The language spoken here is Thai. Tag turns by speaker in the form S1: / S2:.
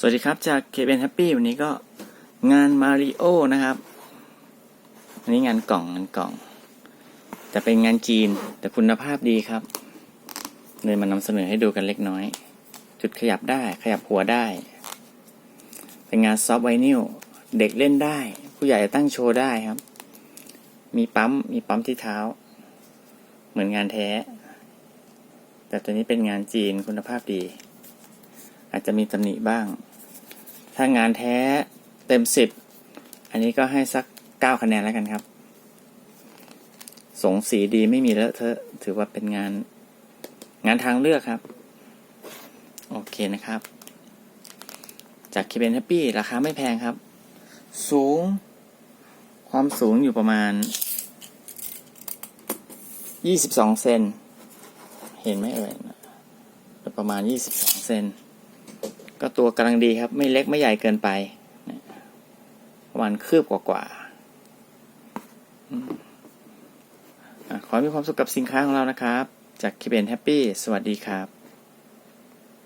S1: สวัสดีครับจากเคเบนแฮปปี้วันนี้ก็งานมาริโอนะครับอันนี้งานกล่องงานกล่อง แต่เป็นงานจีนแต่คุณภาพดีครับ เลยมานำเสนอให้ดูกันเล็กน้อย จุดขยับได้ขยับหัวได้ เป็นงานซอฟต์ไวนิลเด็กเล่นได้ ผู้ใหญ่ตั้งโชว์ได้ครับ มีปั๊มมีปั๊มที่เท้า เหมือนงานแท้ แต่ตัวนี้เป็นงานจีนคุณภาพดี อาจจะมีตำหนิบ้าง ถ้างานแท้เต็มสิบอันนี้ก็ให้สักเก้าคะแนนแล้วกันครับ สงสีดีไม่มีเลอะเทอะ ถือว่าเป็นงานงานทางเลือกครับ โอเคนะครับ จากเคเบนแฮปปี้ราคาไม่แพงครับ สูง ความสูงอยู่ประมาณยี่สิบสองเซน เห็นไหมเอ่ยประมาณยี่สิบสองเซน ก็ตัวกำลังดีครับ ไม่เล็กไม่ใหญ่เกินไปประมาณคืบกว่าๆขอให้มีความสุขกับสินค้าของเรานะครับ จากคิเบนแฮปปี้ สวัสดีครับ